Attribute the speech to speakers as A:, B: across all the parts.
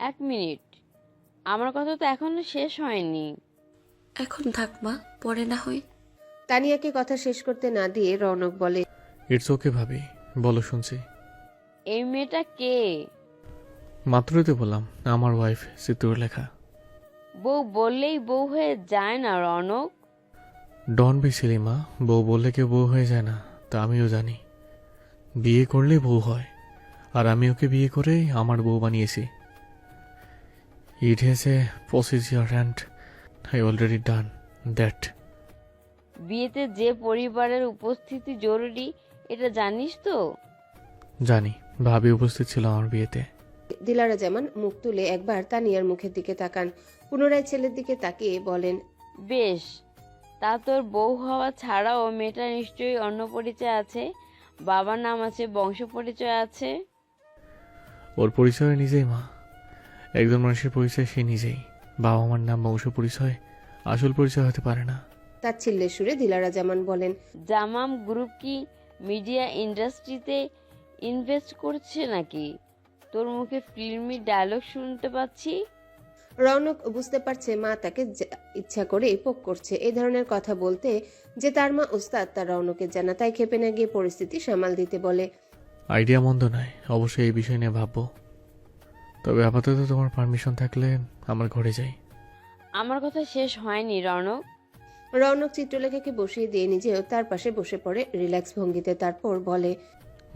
A: এক মিনিট। আমার কথা তো এখনও শেষ হয়নি।
B: এখন থাক মা পরে না হয়।
C: তানিয়াকে কথা শেষ করতে না দিয়ে রৌনক বলে
D: ইটস ওকে ভাবি। বলো শুনছি।
A: এই মেয়েটা কে?
D: মাত্রই তো বললাম আমার ওয়াইফ চিত্রলেখা
A: বউ বললেই বউ হয়ে যায় না রনক?
D: ডন বি সিলিমা বউ বললে কেউ বউ হয়ে যায় না তা আমিও জানি। বিয়ে করলে বউ হয়। আর আমি ওকে বিয়ে করে আমার বউ বানিয়েছি। It has a procedure and I already done that
A: বিয়েতে যে পরিবারের উপস্থিতি জরুরি এটা জানিস তো?
D: জানি ভাবি উপস্থিত ছিল আমার বিয়েতে।
C: দিলারা জামান মুখ তুলে একবার তানিয়ার মুখের দিকে তাকান পুনরায় ছেলের দিকে তাকিয়ে বলেন
A: বেশ তা তোর বউ হওয়া ছাড়াও মেয়েটা নিশ্চয়ই অন্য পরিচয় আছে? বাবার নাম আছে বংশ পরিচয় আছে?
D: ওর পরিচয় নিজেই মা। একজন মানুষের পরিচয় সে নিজেই। বাবা মার নাম বংশ পরিচয় আসল পরিচয় হতে পারে না।
C: তার ছিল্লের সুরে দিলারা জামান বলেন
A: জামাম গ্রুপ কি মিডিয়া ইন্ডাস্ট্রিতে ইনভেস্ট করছে নাকি? তোর মুখে ফিল্মি ডায়লগ শুনতে পাচ্ছি?
C: রৌনক বুঝতে পারছে মা তাকে যা- ইচ্ছা করে পোক করছে। এই ধরনের কথা বলতে যে তার মা ওস্তাদ তার রৌনকের জানা তাই খেপে না গিয়ে পরিস্থিতি সামাল দিতে বলে।
D: আইডিয়া মন্দ নয় অবশ্যই এই বিষয় নিয়ে ভাববো। তবে আপাতত তোমার পারমিশন থাকলে আমার ঘরে যাই।
A: আমার কথা শেষ হয়নি রনক।
C: রৌনক চিত্রলেখাকে বসিয়ে দিয়ে নিজেও তার পাশে বসে পড়ে রিল্যাক্স ভঙ্গিতে তারপর বলে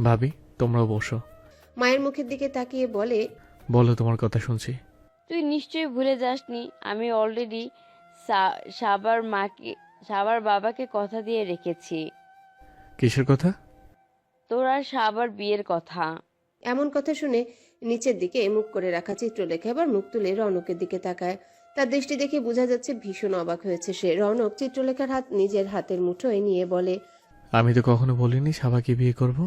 D: ভাবি তোমরাও বসো।
C: মায়ের মুখের দিকে তাকিয়ে বলে
D: বলো তোমার কথা শুনছি।
A: তুই নিশ্চয়ই ভুলে যাসনি আমি অলরেডি সাবার মাকে সাবার বাবাকে কথা দিয়ে রেখেছি।
D: কিসের কথা?
A: তোর আর সাবার বিয়ের কথা।
C: এমন কথা শুনে নিচের দিকে মুখ করে রাখা চিত্রলেখা এবার মুখ তুলে রনকের দিকে তাকায়। তার দৃষ্টি দেখে বোঝা যাচ্ছে ভীষণ অবাক হয়েছে সে। রনক চিত্রলেখার হাত নিজের হাতের মুঠোয় নিয়ে বলে,
D: আমি তো কখনো বলিনি সাবাকে বিয়ে করব।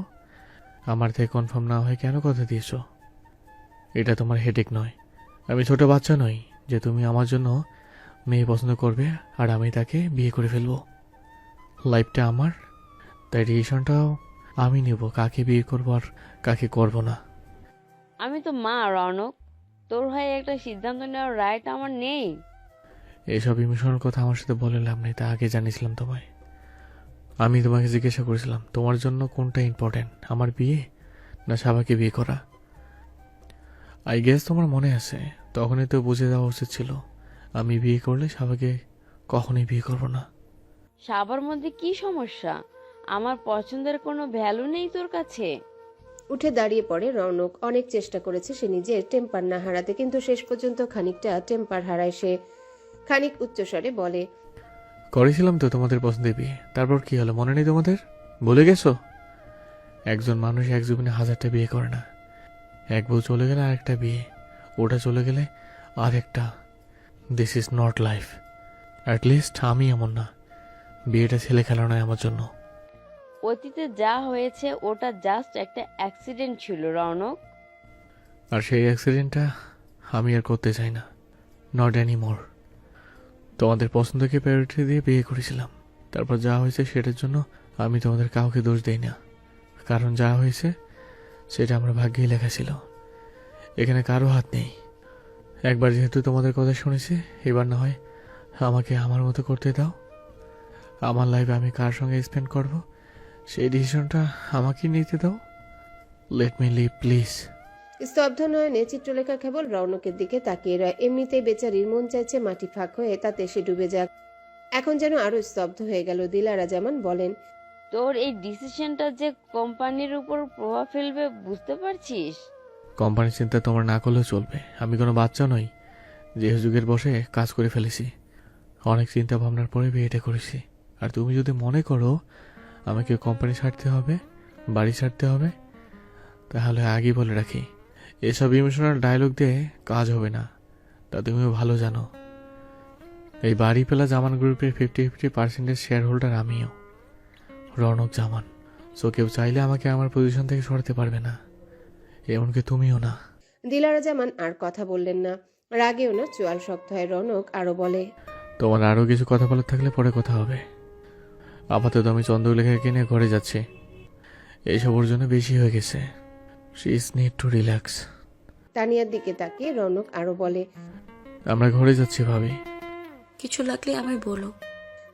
D: আমার থেকে কনফার্ম না হয় কেন কথা দিয়েছ? এটা তোমার হেডেক নয়। আমি ছোট বাচ্চা নই যে তুমি আমার জন্য মেয়ে পছন্দ করবে আর আমি তাকে বিয়ে করে ফেলব। লাইফটা আমার, তাই ডিসিশনটাও আমি নেব কাকে বিয়ে করব আর কাকে করব না।
A: আমি তো মা রনক। তোর হয়ে একটা সিদ্ধান্ত নেওয়ার রাইট আমার নেই।
D: এইসব ইমোশনের কথা আমার সাথে বলে লাভ নেই তা আগে জানিয়েছিলাম তোমায়। আমি তোমাকে জিজ্ঞাসা করেছিলাম তোমার জন্য কোনটা ইম্পর্টেন্ট আমার বিয়ে না সাবাকে বিয়ে করা? আই গেস তোমার মনে আছে তখনই তো বুঝে দেওয়া উচিত ছিল। আমি বিয়ে করলে সাবাকে কখনোই বিয়ে করব না।
A: সাবার মধ্যে কি সমস্যা? আমার পছন্দের কোনো ভ্যালু নেই তোর কাছে।
C: উঠে দাঁড়িয়ে পড়ে রৌনক। অনেক চেষ্টা করেছে সে নিজের টেম্পার না হারাতে, কিন্তু শেষ পর্যন্ত খানিকটা টেম্পার হারায় সে। খানিক উচ্চস্বরে বলে,
D: করেছিলাম তো তোমাদের পছন্দের বিয়ে। তারপর কি হলো, মনে নেই তোমাদের? বলে গেছো? একজন মানুষ এক জীবনে হাজারটা বিয়ে করে না। এক বউ চলে গেলে আরেকটা বিয়ে। ওটা চলে গেলে আরেকটা। This is not life list আমি এমন না। বিয়েটা ছেলে খেলা নয় আমার জন্য।
A: অতীতে যা হয়েছে, ওটা জাস্ট একটা অ্যাক্সিডেন্ট ছিল, রনক।
D: আর সেই অ্যাক্সিডেন্টটা আমি আর করতে চাই না। নট মোর তোমাদের পছন্দকে প্রায়োরিটি দিয়ে বিয়ে করেছিলাম। তারপর যা হয়েছে সেটার জন্য আমি তোমাদের কাউকে দোষ দেই না। কারণ যা হয়েছে, সেটা আমার ভাগ্যেই লেখা ছিল। এখানে কারও হাত নেই। একবার যেহেতু তোমাদের কথা শুনেছি, এবার না হয় আমাকে আমার মতো করতে দাও। আমার লাইফে আমি কার সঙ্গে স্পেন্ড করব? সেই ডিসিশনটা আমাকে নিতে দাও। লেট মি লিভ প্লিজ
C: স্তব্ধ নয়নে চিত্রলেখা কেবল রৌনকের দিকে তাকিয়ে রয়। এমনিতেই বেচারির মন চাইছে মাটি ফাঁক হয়ে তাতে সে ডুবে যাক। এখন যেন আরও স্তব্ধ হয়ে গেল দিলারা যেমন বলেন।
A: তোর এই ডিসিশনটা যে কোম্পানির উপর প্রভাব ফেলবে বুঝতে পারছিস?
D: কোম্পানির চিন্তা তোমার না করলেও চলবে। আমি কোনো বাচ্চা নই। যে যুগের বসে কাজ করে ফেলেছি। অনেক চিন্তা ভাবনার পরে বিয়েটা করেছি। আর তুমি যদি মনে করো আমাকে কোম্পানি ছাড়তে হবে বাড়ি ছাড়তে হবে। তাহলে আগেই বলে রাখি এসব ইমোশনাল ডায়লগ দিয়ে কাজ হবে না। তা তুমিও ভালো জানো। এই বাড়ি পেলা জামান গ্রুপের ফিফটি ফিফটি পার্সেন্টের শেয়ার হোল্ডার আমিও। রনক জামান সো কেউ চাইলে আমাকে আমার পজিশন থেকে সরাতে পারবে না। এমনকি তুমিও না।
C: দিলারা জামান আর কথা বললেন না। রাগেও না চোয়াল শক্ত হয় রনক আরও বলে
D: তোমার আরও কিছু কথা বলার থাকলে পরে কথা হবে। আপাতত আমি চন্দ্রলেখা নিয়ে ঘরে যাচ্ছি। এইসব ওর জন্য বেশি হয়ে গেছে। She is need to relax
C: তানিয়ার দিকে তাকিয়ে রৌনক আরও বলে
D: আমরা ঘরে যাচ্ছি ভাবি।
B: কিছু লাগলে আমায় বলো।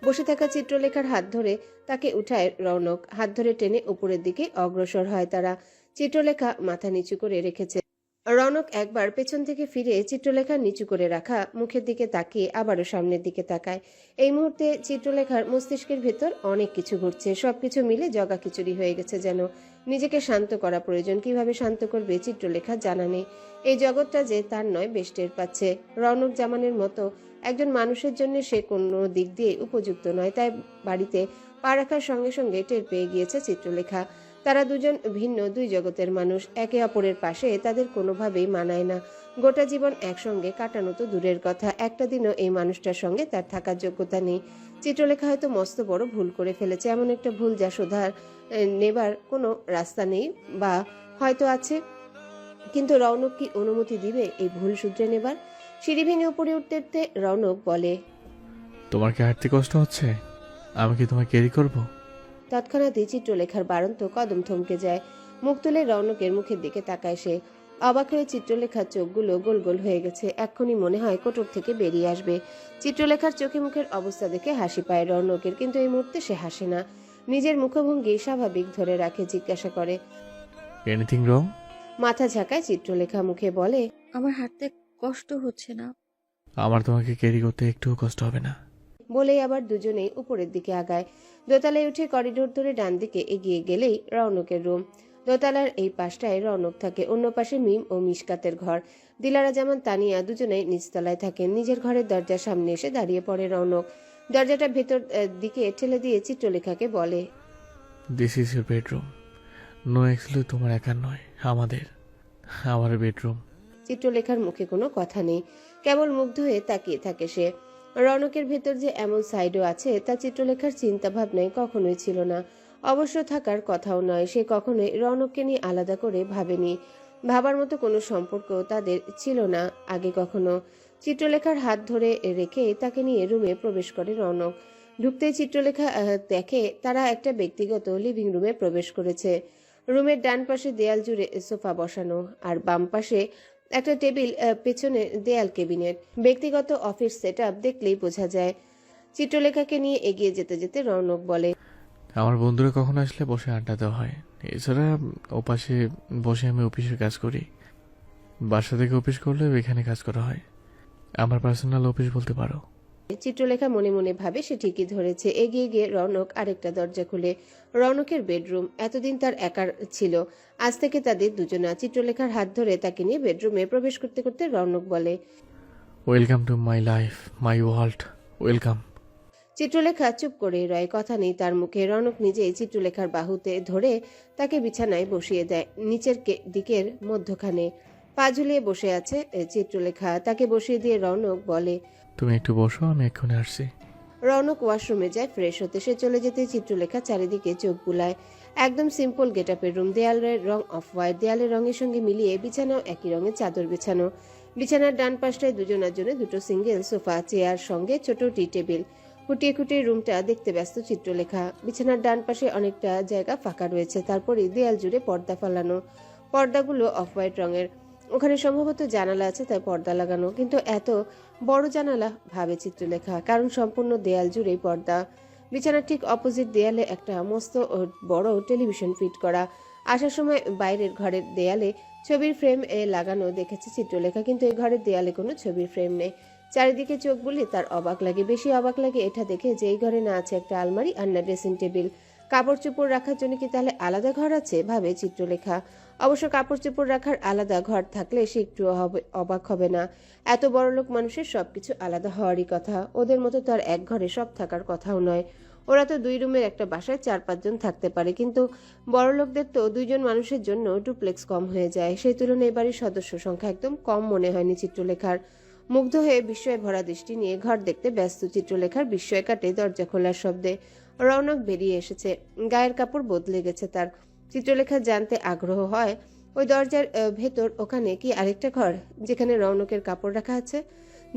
C: বসে থাকা চিত্রলেখার হাত ধরে তাকে উঠায় রৌনক। হাত ধরে টেনে উপরের দিকে অগ্রসর হয় তারা। চিত্রলেখা মাথা নিচু করে রেখেছে। রৌনক একবার পেছন থেকে ফিরে চিত্রলেখা নিচু করে রাখা মুখের দিকে তাকিয়ে আবারও সামনের দিকে তাকায়। এই মুহূর্তে চিত্রলেখার মস্তিষ্কের ভেতর অনেক কিছু ঘুরছে, সবকিছু মিলে জগা খিচুড়ি হয়ে গেছে যেন। নিজেকে শান্ত করা প্রয়োজন, কীভাবে শান্ত করবে চিত্রলেখা জানা নেই। এই জগৎটা যে তার নয়, বেশ টের পাচ্ছে। রৌনক জামানের মতো একজন মানুষের জন্য সে কোনো দিক দিয়ে উপযুক্ত নয়, তাই বাড়িতে পা রাখার সঙ্গে সঙ্গে টের পেয়ে গিয়েছে চিত্রলেখা। তারা দুজন ভিন্ন দুই জগতের মানুষ। একে অপরের পাশে তাদের কোনোভাবেই মানায় না। গোটা জীবন একসঙ্গে কাটানো তো দূরের কথা। একটা দিনও এই মানুষটার সঙ্গে তার থাকার যোগ্যতা নেই। চিত্রলেখা হয়তো মস্ত বড় ভুল করে ফেলেছে। এমন একটা ভুল যা শোধার নেবার কোনো রাস্তা নেই বা হয়তো আছে। কিন্তু রৌনক কি অনুমতি দিবে এই ভুল শুধরে নেবার? সিঁড়ি ভেঙে উপরে উঠতে উঠতে রৌনক বলে,
D: তোমার কি হাঁটতে কষ্ট হচ্ছে? আমি কি তোমায় ক্যারি করব?
C: তৎক্ষণাৎই চিত্রলেখার বারন্ত কদম থমকে যায়। মুখ তুলে রৌনকের মুখের দিকে তাকায় সে। অবাক হয়ে চিত্রলেখার চোখগুলো গোল গোল হয়ে গেছে। এক্ষুনি মনে হয় কোটর থেকে বেরিয়ে আসবে। চিত্রলেখার চোখে মুখের অবস্থা দেখে হাসি পায় রৌনকের কিন্তু এই মুহূর্তে সে হাসে না। নিজের মুখভঙ্গি স্বাভাবিক ধরে রাখে জিজ্ঞাসা করে।
D: এনিথিং রং
C: মাথা ঝাঁকায় চিত্রলেখা মুখে বলে
B: আমার হাঁটতে কষ্ট হচ্ছে না।
D: আমার তোমাকে ক্যারি করতে একটুও কষ্ট হবে না।
C: বলেই আবার দুজনেই উপরের দিকে আগায়। দোতলায় উঠে করিডোর ধরে ডান দিকে এগিয়ে গেলেই রৌনকের রুম। দোতলার এই পাশটায় রৌনক থাকে অন্য পাশে মিম ও মিশকাতের ঘর। দিলারা যেমন তানিয়া দুজনেই নিচতলায় থাকেন। নিজের ঘরের দরজার সামনে এসে দাঁড়িয়ে পড়ে রৌনক দরজাটা ভেতর দিকে ঠেলে দিয়ে চিত্রলেখাকে বলে
D: this is your bedroom no actually তোমার একার নয় আমাদের আমার বেডরুম
C: চিত্রলেখার মুখে কোনো কথা নেই। কেবল মুগ্ধ হয়ে তাকিয়ে থাকে সে। রৌনকের ভেতর যে এমন সাইডও আছে, তা চিত্রলেখার চিন্তা ভাবনায় কখনোই ছিল না। অবশ্য থাকার কথাও নয়, সে কখনোই রৌনককে নিয়ে আলাদা করে ভাবেনি। ভাবার মতো কোনো সম্পর্ক তাদের ছিল না আগে কখনো। চিত্রলেখার হাত ধরে রেখে তাকে নিয়ে রুমে প্রবেশ করে রৌনক। ঢুকতেই চিত্রলেখা দেখে তারা একটা ব্যক্তিগত লিভিং রুমে প্রবেশ করেছে। রুমের ডান পাশে দেয়াল জুড়ে সোফা বসানো, আর বাম পাশে একটা টেবিল পেছনে দেয়াল কেবিনেট ব্যক্তিগত অফিস সেট দেখলেই বোঝা যায়। চিত্রলেখাকে নিয়ে এগিয়ে যেতে যেতে রৌনক বলে,
D: আমার বন্ধুরা কখন আসলে বসে আড্ডা দেওয়া হয়? এছাড়া ওপাশে বসে আমি অফিসের কাজ করি। বাসা থেকে অফিস করলে এখানে কাজ করা হয়। আমার পার্সোনাল অফিস বলতে পারো।
C: চিত্রলেখা মনে মনে ভাবে সে ঠিকই ধরেছে। এগিয়ে গিয়ে রৌনক আরেকটা দরজা খুলে। রৌনকের বেডরুম এতদিন তার একার ছিল। আজ থেকে তাদের দুজনা চিত্রলেখার হাত ধরে তাকে নিয়ে বেডরুমে প্রবেশ করতে করতে রৌনক বলে
D: welcome to my life my world welcome
C: Chitralekha চুপ করে রয় কথা নেই তার মুখে। রনক নিজেই চিত্রলেখার বাহুতে ধরে তাকে বিছানায় বসিয়ে দেয় নিচের দিকের মধ্যখানে। পা ঝুলিয়ে বসে আছে চিত্রলেখা। তাকে বসিয়ে দিয়ে রনক বলে
D: তুমি একটু বসো, আমি এক্ষুনি আসছি।
C: রনক ওয়াশরুমে যায়, ফ্রেশ হতে। সে চলে যেতে চিত্রলেখা চারিদিকে চোখ বুলায়। একদম সিম্পল গেটআপের রুম দেয়ালের রং অফ হোয়াইট দেয়ালের রঙের সঙ্গে মিলিয়ে বিছানাও একই রঙের চাদর বিছানো। বিছানার ডান পাশটায় দুজনের জন্য দুটো সিঙ্গেল সোফা, চেয়ার, সঙ্গে ছোট টি টেবিল। খুঁটিয়ে খুঁটিয়ে রুমটা দেখতে ব্যস্ত চিত্রলেখা। বিছানার ডান পাশে অনেকটা জায়গা ফাঁকা রয়েছে তারপরে দেয়াল জুড়ে পর্দা ফেলানো। পর্দাগুলো অফ হোয়াইট রঙের। ওখানে সম্ভবত জানালা আছে, তাই পর্দা লাগানো। কিন্তু এত বড় জানালা, ভাবে চিত্রলেখা। কারণ সম্পূর্ণ দেয়াল জুড়েই পর্দা। বিছানার ঠিক অপোজিট দেয়ালে একটা মস্ত বড় টেলিভিশন ফিট করা। আসার সময় বাইরের ঘরের দেয়ালে ছবির ফ্রেম এ লাগানো দেখেছে চিত্রলেখা, কিন্তু এই ঘরের দেয়ালে কোনো ছবির ফ্রেম নেই। চারিদিকে চোখ বুলে তার অবাক লাগে। বেশি অবাক লাগে এটা দেখে যে এই ঘরে না আছে একটা আলমারি আর না ড্রেসিং টেবিল কাপড় চোপড় রাখার জন্য কি তাহলে আলাদা ঘর আছে, ভাবে চিত্রলেখা। অবশ্য কাপড় চোপড় রাখার আলাদা ঘর থাকলে সে একটু অবাক হবে না। এত বড়লোক মানুষের সবকিছু আলাদা হওয়ারই কথা। ওদের মতো তো আর এক ঘরে সব থাকার কথাও নয়। ওরা তো দুই রুমের একটা বাসায় চার পাঁচজন থাকতে পারে, কিন্তু বড়লোকদের তো দুইজন মানুষের জন্য ডুপ্লেক্স কম হয়ে যায়। সেই তুলনায় বাড়ির সদস্য সংখ্যা একদম কম মনে হয়নি চিত্রলেখার। মুগ্ধ হয়ে বিস্ময়ে ভরা দৃষ্টি নিয়ে ঘর দেখতে ব্যস্ত চিত্রলেখার বিস্ময় কাটে দরজা খোলার শব্দে। রৌনক বেরিয়ে এসেছে। গায়ের কাপড় বদলে গেছে তার। চিত্রলেখা জানতে আগ্রহ হয়, ওই দরজার ভেতর ওখানে কি আরেকটা ঘর যেখানে রৌনকের কাপড় রাখা আছে?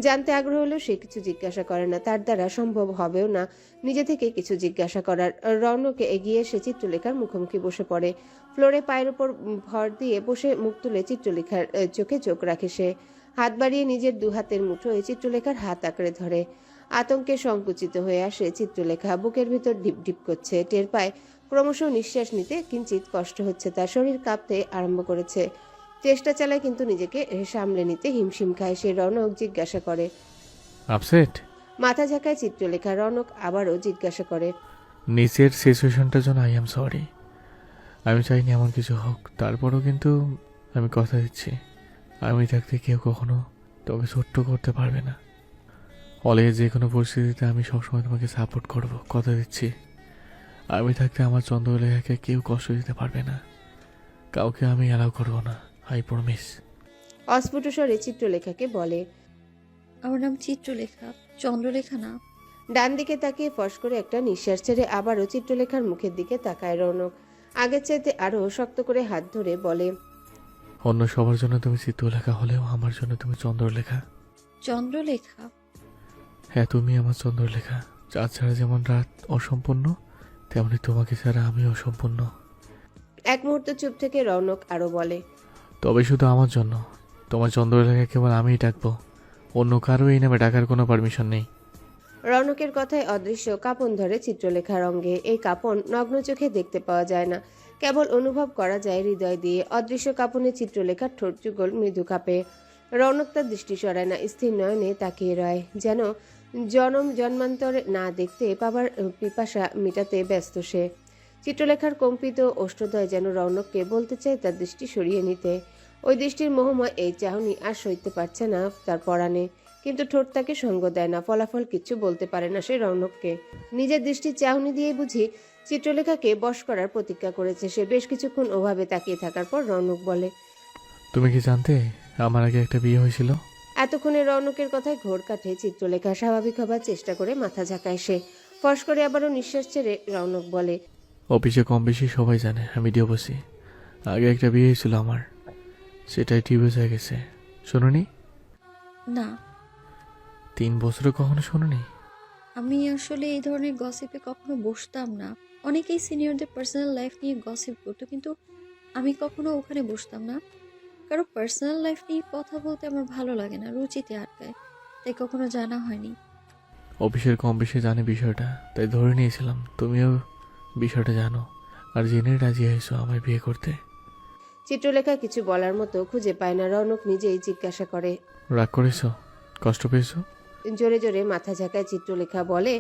C: জানতে আগ্রহ হলেও সে কিছু জিজ্ঞাসা করে না। তার দ্বারা সম্ভব হবেও না নিজে থেকে কিছু জিজ্ঞাসা করার। রৌনকে এগিয়ে এসে চিত্রলেখার মুখোমুখি বসে পড়ে। ফ্লোরে পায়ের ওপর ভর দিয়ে বসে মুখ তুলে চিত্রলেখার চোখে চোখ রাখে সে। হাত বাড়িয়ে নিজের দু হাতের মুঠোয় চিত্রলেখার হাত আঁকড়ে ধরে। আতঙ্কে সংকুচিত হয়ে আসে চিত্রলেখা। বুকের ভিতর ডিপ করছে। টের পায় ক্রমশ নিঃশ্বাস নিতে কিঞ্চিত কষ্ট হচ্ছে। তার শরীর কাঁপতে আরম্ভ করেছে। চেষ্টা চালায় কিন্তু নিজেকে সামলে নিতে হিমশিম খায় সে রনক জিজ্ঞাসা করে।
D: আপসেট?
C: মাথা ঝাঁকায় চিত্রলেখা রনক আবারও জিজ্ঞাসা করে।
D: নিচের সিচুয়েশনটার জন্য আই এম সরি। আমি চাইনি এমন কিছু হোক। তারপরও কিন্তু আমি কথা দিচ্ছি। আমি থাকতে কেউ কখনো তোকে ছোট্ট করতে পারবে না। ফলে যে কোনো পরিস্থিতিতে আমি সবসময় তোমাকে সাপোর্ট করব। কথা দিচ্ছি। আমি থাকতে আমার চন্দ্রলেখাকে কেউ কষ্ট দিতে পারবে না। কাউকে আমি অ্যালাউ করব না আই প্রমিস
C: অস্ফুট স্বরে চিত্রলেখাকে বলে
B: আমার নাম চিত্রলেখা চন্দ্রলেখা না।
C: ডান দিকে তাকিয়ে ফস করে একটা নিঃশ্বাস ছেড়ে আবারও চিত্রলেখার মুখের দিকে তাকায় রৌনক। আগের চাইতে আরও শক্ত করে হাত ধরে বলে
D: অন্য সবার জন্য তুমি চিত্রলেখা হলেও আমার জন্য তুমি চন্দ্রলেখা।
B: চন্দ্রলেখা?
D: হ্যাঁ তুমি আমার চন্দ্রলেখা চাঁদ ছাড়া যেমন রাত অসম্পূর্ণ তেমনি তোমাকে ছাড়া আমি অসম্পূর্ণ
C: এক মুহূর্ত চুপ থেকে রৌনক আরও বলে
D: তবে শুধু আমার জন্য। তোমার চন্দ্রলেখা কেবল আমিই ডাকবো। অন্য কারও এই নামে ডাকার কোনো পারমিশন নেই।
C: রৌনকের কথায় অদৃশ্য কাপন ধরে চিত্রলেখার অঙ্গে। এই কাপন নগ্ন চোখে দেখতে পাওয়া যায় না। কেবল অনুভব করা যায় হৃদয় দিয়ে অদৃশ্য কাপনে চিত্রলেখার ঠোঁট যুগল মৃদু কাপে। রৌনক তার দৃষ্টি সরায় না স্থির নয়নে তাকিয়ে রয় যেন জনম জন্মান্তরে না দেখতে পাবার পিপাসা মেটাতে ব্যস্ত সে। চিত্রলেখার কম্পিত অষ্টদয় যেন রৌনককে বলতে চায় তার দৃষ্টি সরিয়ে নিতে। ওই দৃষ্টির মোহময় এই চাহনি আর সইতে পারছে না তার পরাণে। কিন্তু ঠোঁট তাকে সঙ্গ দেয় না, ফলাফল কিচ্ছু বলতে পারে না সে রৌনককে। নিজের দৃষ্টির চাহনি দিয়ে বুঝি চিত্রলেখাকে বশ করার প্রতিজ্ঞা করেছে সে। বেশ কিছুক্ষণ ওভাবে তাকিয়ে থাকার পর রৌনক বলে,
D: তুমি কি জানতে আমার আগে একটা বিয়ে হয়েছিল?
C: এতক্ষণে রৌনকের কথায় ঘোর কাটে চিত্রলেখা স্বাভাবিক হবার চেষ্টা করে মাথা ঝাঁকায় সে। ফস করে আবারও নিঃশ্বাস ছেড়ে রৌনক বলে
D: অফিসে কম বেশি সবাই জানে আমি ডিওবসি আগে একটা বিয়ে হয়েছিল আমার। সেটাই টিভিও হয়ে গেছে। শোনোনি?
B: না।
D: তিন বছরে কখনো শোনোনি?
B: আমি আসলে এই ধরনের গসিপে কখনো বসতাম না। অনেকেই সিনিয়রদের পার্সোনাল লাইফ নিয়ে গসিপ করতো কিন্তু আমি কখনো ওখানে বসতাম না। কারও পার্সোনাল লাইফ নিয়ে কথা বলতে আমার ভালো লাগে না রুচিতে আটকায় তাই কখনো জানা হয়নি।
D: অফিসের কম বেশি জানে বিষয়টা তাই ধরে নিয়েছিলাম তুমিও বিষয়টা জানো আর জেনে রাজি হয়েছো আমায় বিয়ে করতে।
C: চিত্রলেখা কিছু বলার মতো খুঁজে পায় না রৌনক নিজেই জিজ্ঞাসা করে।
D: রাগ করেছ? কষ্ট পেয়েছ?
C: জোরে জোরে মাথা ঝাঁকায় চিত্রলেখা বলে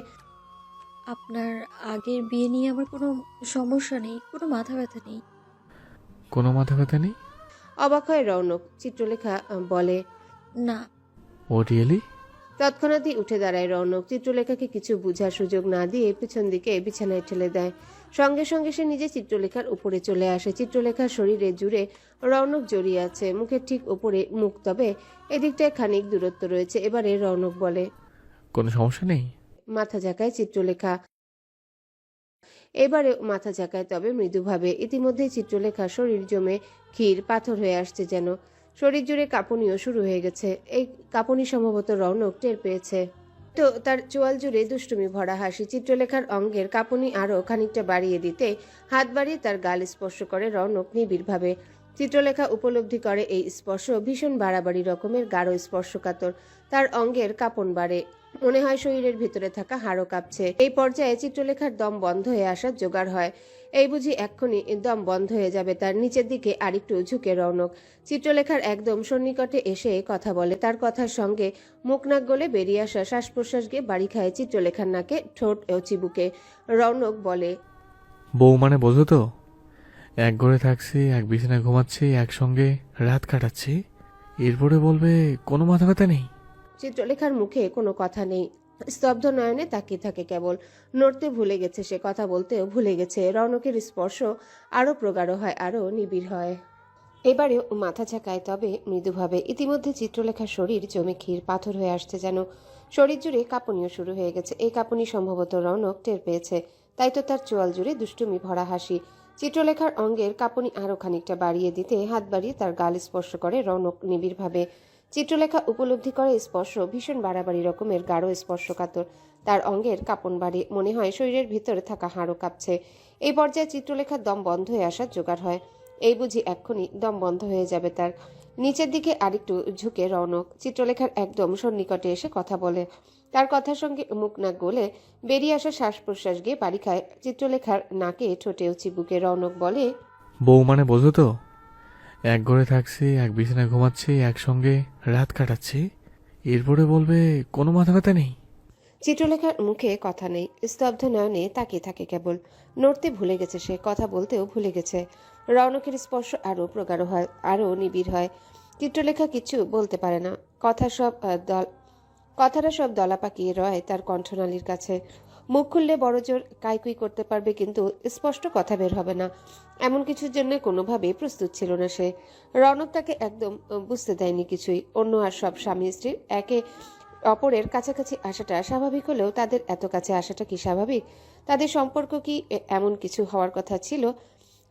B: আপনার আগের বিয়ে নিয়ে আমার কোনো সমস্যা নেই কোনো মাথা ব্যথা নেই।
D: কোনো মাথা ব্যথা নেই?
C: অবাক হয় রৌনক। চিত্রলেখা বলে
B: না।
D: ও রিয়েলি
C: তৎক্ষণাৎই উঠে দাঁড়ায় রৌনক। চিত্রলেখাকে কিছু বুঝার সুযোগ না দিয়ে পিছন দিকে বিছানায় ঠেলে দেয়। সঙ্গে সঙ্গে সে নিজে চিত্রলেখার উপরে চলে আসে। চিত্রলেখার শরীরে জুড়ে রৌনক জড়িয়ে আছে। মুখের ঠিক উপরে মুখ তবে এদিকটায় খানিক দূরত্ব রয়েছে। এবারে রৌনক বলে
D: কোনো সমস্যা নেই?
C: মাথা ঝাঁকায় চিত্রলেখা। এবারে মাথা ঝাঁকায়, তবে মৃদুভাবে। ইতিমধ্যে চিত্রলেখা শরীর জমে ক্ষীর, পাথর হয়ে আসছে যেন। শরীর জুড়ে কাঁপুনিও শুরু হয়ে গেছে। এই কাঁপুনি সম্ভবত রৌনক টের পেয়েছে। তো তার চোয়াল জুড়ে দুষ্টুমি ভরা হাসি। চিত্রলেখার অঙ্গের কাঁপুনি আরও খানিকটা বাড়িয়ে দিতে হাত বাড়িয়ে তার গাল স্পর্শ করে রৌনক নিবিড়ভাবে। চিত্রলেখা উপলব্ধি করে এই স্পর্শ ভীষণ বাড়াবাড়ি রকমের গাঢ় স্পর্শকাতর। তার অঙ্গের কাঁপন বাড়ে। মনে হয় শরীরের ভিতরে থাকা হাড়ও কাঁপছে। এই পর্যায়ে চিত্রলেখার দম বন্ধ হয়ে আসার জোগাড় হয়। এই বুঝি এক্ষুনি দম বন্ধ হয়ে যাবে তার নিচের দিকে আরেকটু ঝুঁকে রৌনক চিত্রলেখার একদম সন্নিকটে এসে কথা বলে। তার কথার সঙ্গে মুখ নাক গলে বেরিয়ে আসা শ্বাস প্রশ্বাস গিয়ে বাড়ি খায় চিত্রলেখার নাকে ঠোঁট ও চিবুকে। রৌনক বলে
D: বউ মানে বোঝো তো? এক ঘরে থাকছি, এক বিছানায় ঘুমাচ্ছি, একসঙ্গে রাত কাটাচ্ছি। এরপরে বলবে, কোনো মাথা ব্যথা নেই?
C: চিত্রলেখার মুখে কোনো কথা নেই। স্তব্ধ নয়নে তাকিয়ে থাকে কেবল। নড়তে ভুলে গেছে সে কথা বলতেও ভুলে গেছে। রৌনকের স্পর্শ আরও প্রগাঢ় হয়, আরও নিবিড় হয়। এবারেও মাথা ঝাঁকায়, তবে মৃদুভাবে। ইতিমধ্যে চিত্রলেখার শরীর জমে ক্ষীর পাথর হয়ে আসছে যেন। শরীর জুড়ে কাঁপুনিও শুরু হয়ে গেছে। এই কাঁপুনি সম্ভবত রৌনক টের পেয়েছে। তাই তো তার চোয়াল জুড়ে দুষ্টুমি, ভরা হাসি। চিত্রলেখার অঙ্গের কাঁপুনি আরও খানিকটা বাড়িয়ে দিতে হাত বাড়িয়ে তার গাল স্পর্শ করে রৌনক নিবিড়ভাবে। চিত্রলেখা উপলব্ধি করে স্পর্শ ভীষণ বাড়াবাড়ি রকমের গাঢ় স্পর্শকাতর। তার অঙ্গের কাপন বাড়ে মনে হয় শরীরের ভিতরে থাকা হাড়ও কাঁপছে। এই পর্যায়ে চিত্রলেখার দম বন্ধ হয়ে আসার জোগাড় হয়। এই বুঝি এক্ষুনি দম বন্ধ হয়ে যাবে তার। নিচের দিকে আরেকটু ঝুঁকে রৌনক। চিত্রলেখার একদম সন্নিকটে এসে কথা বলে তার কথার সঙ্গে মুখ নাক গলে বেরিয়ে আসা শ্বাস প্রশ্বাস গিয়ে বাড়ি খায় চিত্রলেখার নাকে ঠোঁটেও চিবুকে রৌনক বলে
D: বউ মানে বোঝো তো? এক ঘরে থাকছি এক বিছানায় ঘুমাচ্ছি একসঙ্গে রাত কাটাচ্ছি। এরপরে বলবে কোনো মাথা ব্যথা নেই?
C: চিত্রলেখার মুখে কথা নেই স্তব্ধ নয়নে তাকিয়ে থাকে কেবল। নড়তে ভুলে গেছে সে কথা বলতেও ভুলে গেছে। রৌনকের স্পর্শ আরও প্রগাঢ় হয় আরও নিবিড় হয়। চিত্রলেখা কিছু বলতে পারে না কথা সব দল কথাটা সব দলা পাকিয়ে রয় তার কণ্ঠনালীর কাছে। মুখ খুললে বড় জোর কাইকুই করতে পারবে কিন্তু স্পষ্ট কথা বের হবে না। এমন কিছুর জন্য কোনোভাবেই প্রস্তুত ছিল না সে। রৌনক তাকে একদম বুঝতে দেয়নি কিছুই। অন্য আর সব স্বামী স্ত্রীর একে অপরের কাছাকাছি আসাটা স্বাভাবিক হলেও তাদের এত কাছে আসাটা কি স্বাভাবিক? তাদের সম্পর্ক কি এমন কিছু হওয়ার কথা ছিল?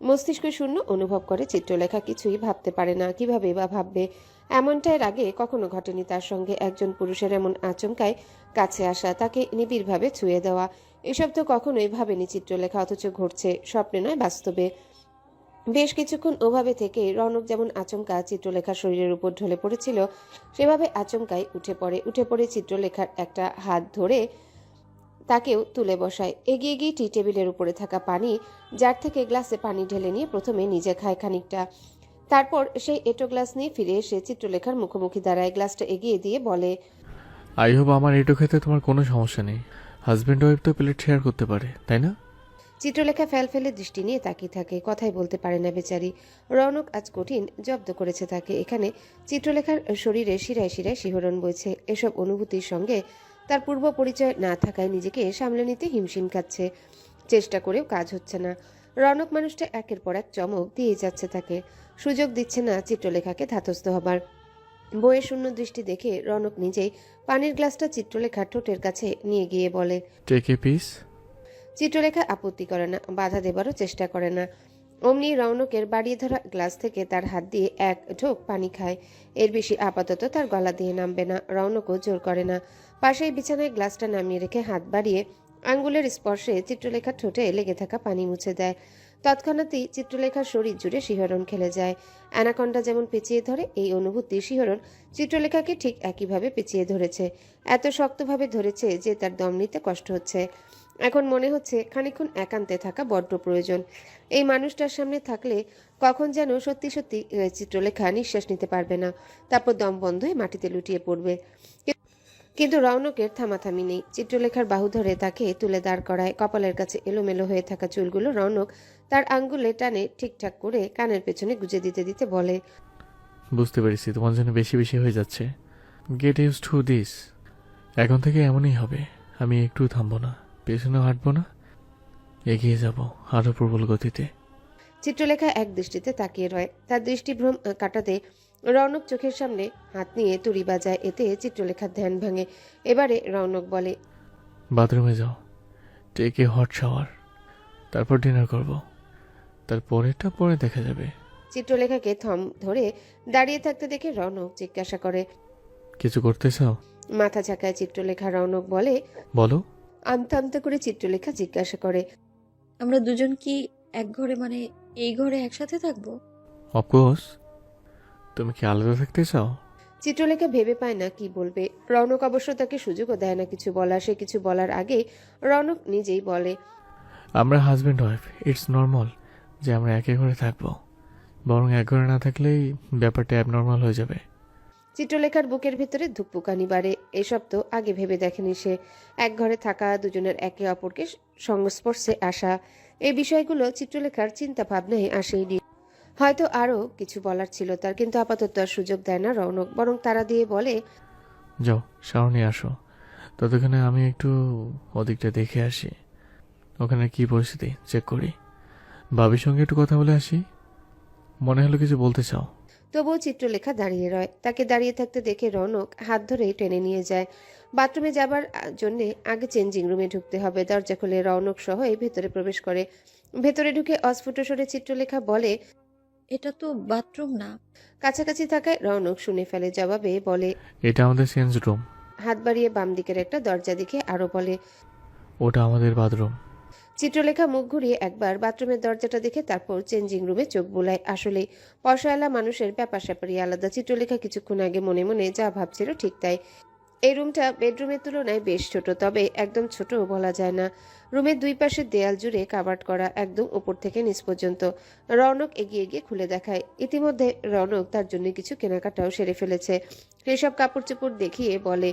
C: মস্তিষ্ক শূন্য অনুভব করে চিত্রলেখা কিছুই ভাবতে পারে না, কীভাবে বা ভাববে? এমনটা এর আগে কখনো ঘটেনি তার সঙ্গে একজন পুরুষের এমন আচমকায় কাছে আসা, তাকে নিবিড়ভাবে ছুঁয়ে দেওয়া। এসব তো কখনোই ভাবেনি চিত্রলেখা, অথচ ঘটছে স্বপ্নে নয়, বাস্তবে। বেশ কিছুক্ষণ ওভাবে থেকে রনক যেমন আচমকা চিত্রলেখার শরীরের উপর ঢলে পড়েছিল, সেভাবে আচমকাই উঠে পড়ে উঠে পড়ে চিত্রলেখার একটা হাত ধরে তাকেও তুলে বসায়। এগিয়ে গিয়ে টি টেবিলের উপরে থাকা পানি যার থেকে গ্লাসে পানি ঢেলে নিয়ে প্রথমে নিজে খায় খানিকটা। তারপর সেই এটো গ্লাস নিয়ে ফিরে এসে চিত্রলেখার মুখোমুখি দাঁড়ায়। গ্লাসটা এগিয়ে দিয়ে বলে
D: আই হোপ আমার এটো খেতে তোমার কোনো সমস্যা নেই। হাজব্যান্ড ওয়াইফ তো প্লেট শেয়ার করতে পারে তাই না?
C: চিত্রলেখা ফেল ফেলে দৃষ্টি নিয়ে তাকিয়ে থাকে কথাই বলতে পারে না বেচারি। রৌনক আজ কঠিন জব্দ করেছে তাকে। এখানে চিত্রলেখার শরীরে শিরায় শিরায় শিহরণ বইছে। এসব অনুভূতির সঙ্গে তার পূর্ব পরিচয় না থাকায় নিজেকে সামলে নিতে হিমশিম খাচ্ছে। চেষ্টা করেও কাজ হচ্ছে না। রৌনক মানুষটা একের পর এক চমক দিয়ে যাচ্ছে তাকে। সুযোগ দিচ্ছে না চিত্রলেখাকে ধাতস্থ হবার। বইয়ের শূন্য দৃষ্টি দেখে রৌনক নিজেই পানির গ্লাসটা চিত্রলেখার ঠোঁটের কাছে নিয়ে গিয়ে বলে
D: টেক এ পিস
C: চিত্রলেখা আপত্তি করে না বাধা দেবারও চেষ্টা করে না। অমনি রৌনকের বাড়িয়ে ধরা গ্লাস থেকে তার হাত দিয়ে এক ঢোক পানি খায়। এর বেশি আপাতত তার গলা দিয়ে নামবে না রৌনকও জোর করে না। পাশেই বিছানায় গ্লাসটা নামিয়ে রেখে হাত বাড়িয়ে আঙ্গুলের স্পর্শে চিত্রলেখার ঠোঁটে লেগে থাকা পানি মুছে দেয়। তৎক্ষণাৎই চিত্রলেখার শরীর জুড়ে শিহরণ খেলে যায়। অ্যানাকন্ডা যেমন পেঁচিয়ে ধরে, এই অনুভূতি শিহরণ চিত্রলেখাকে ঠিক একইভাবে পেঁচিয়ে ধরেছে। এত শক্তভাবে ধরেছে যে তার দম নিতে কষ্ট হচ্ছে। এখন মনে হচ্ছে খানিকক্ষণ একান্তে থাকা বড্ড প্রয়োজন। এই মানুষটার সামনে থাকলে কখন যেন সত্যি সত্যি চিত্রলেখা নিঃশ্বাস নিতে পারবে না। তারপর দম বন্ধ হয়ে মাটিতে লুটিয়ে পড়বে। কিন্তু রৌনকের থামাথামি নেই। চিত্রলেখার বাহু ধরে তাকে তুলে দাঁড় করায় কপালের কাছে এলোমেলো হয়ে থাকা চুলগুলো রৌনক তার আঙ্গুলে টানে ঠিকঠাক করে কানের পেছনে গুজে দিতে দিতে বলে
D: বুঝতে পেরেছি তোমার জন্য বেশি বেশি হয়ে যাচ্ছে। গেট ইউজ টু দিস এখন থেকে এমনই হবে। আমি একটু থামবো না পেছনেও হাঁটবো না এগিয়ে যাব আরও প্রবল গতিতে।
C: চিত্রলেখা এক দৃষ্টিতে তাকিয়ে রয়। তার দৃষ্টিভ্রম কাটাতে রৌনক চোখের সামনে হাত নিয়ে তুড়ি বাজায় এতে চিত্রলেখার ধ্যান ভাঙে। এবারে রৌনক বলে
D: বাথরুমে যাও। টেক হট শাওয়ার তারপর ডিনার করব। তারপরেরটা পরে দেখা যাবে।
C: চিত্রলেখাকে থম ধরে দাঁড়িয়ে থাকতে দেখে রৌনক জিজ্ঞাসা করে
D: কিছু করতে চাও?
C: মাথা ঝাঁকায় চিত্রলেখা রৌনক বলে
D: বলো।
C: আমতা আমতা করে চিত্রলেখা জিজ্ঞাসা করে
B: আমরা দুজন কি এক ঘরে মানে এই ঘরে একসাথে থাকব?
D: অফকোর্স তুমি কি আলাদা থাকতে চাও?
C: চিত্রলেখা ভেবে পায় না কি বলবে। রৌনক অবশ্য তাকে সুযোগও দেয় না কিছু বলার। সে কিছু বলার আগেই রৌনক নিজেই বলে
D: আমরা হাজব্যান্ড ওয়াইফ ইটস নর্মাল যে আমরা একে ঘরে থাকব। বরং এক ঘরে না থাকলেই ব্যাপারটা অ্যাবনর্মাল হয়ে যাবে।
C: চিত্রলেখার বুকের ভিতরে ধুকপুকানি বাড়ে। এসব তো আগে ভেবে দেখেনি সে। এক ঘরে থাকা দুজনের একে অপরকে সংস্পর্শে আসা। এই বিষয়গুলো চিত্রলেখার চিন্তা ভাবনায় আসেইনি হয়তো আরও কিছু বলার ছিল তার কিন্তু আপাতত আর সুযোগ দেয় না রৌনক বরং তারা দিয়ে বলে
D: যাও শাওয়ার নিয়ে আসো। ততক্ষণে আমি একটু ওদিকটা দেখে আসি। ওখানে কি পরিস্থিতি? চেক করি। ভাবির সঙ্গে একটু কথা বলে আসি। মনে হলো কিছু বলতে চাও।
C: তবুও চিত্রলেখা দাঁড়িয়ে রয়। তাকে দাঁড়িয়ে থাকতে দেখে রৌনক হাত ধরেই টেনে নিয়ে যায়। বাথরুমে যাবার জন্য আগে চেঞ্জিং রুমে ঢুকতে হবে। দরজা খুলে রৌনক সহ এই ভেতরে প্রবেশ করে। ভেতরে ঢুকে অস্ফুট স্বরে চিত্রলেখা বলে
B: এটা তো বাথরুম না।
C: কাছাকাছি থাকায় রৌনক শুনে ফেলে জবাবে বলে
D: এটা আমাদের চেঞ্জ রুম।
C: হাত বাড়িয়ে বাম দিকের একটা দরজা দেখে আরও বলে
D: ওটা আমাদের বাথরুম।
C: চিত্রলেখা মুখ ঘুরিয়ে একবার বাথরুমের দরজাটা দেখে তারপর চেঞ্জিং রুমে চোখ বুলায়। আসলেই পয়সাওয়ালা মানুষের ব্যাপার স্যাপারই আলাদা। চিত্রলেখা কিছুক্ষণ আগে মনে মনে যা ভাবছিল ঠিক তাই এই রুমটা বেডরুমের তুলনায় বেশ ছোট, তবে একদম ছোট বলা যায় না। রুমের দুই পাশে দেয়াল জুড়ে কাভার্ড করা একদম উপর থেকে নিচ পর্যন্ত। রৌনক এগিয়ে গিয়ে খুলে দেখায়। ইতিমধ্যে রৌনক তার জন্য কিছু কেনাকাটাও সেরে ফেলেছে। সেসব কাপড় চোপড় দেখিয়ে বলে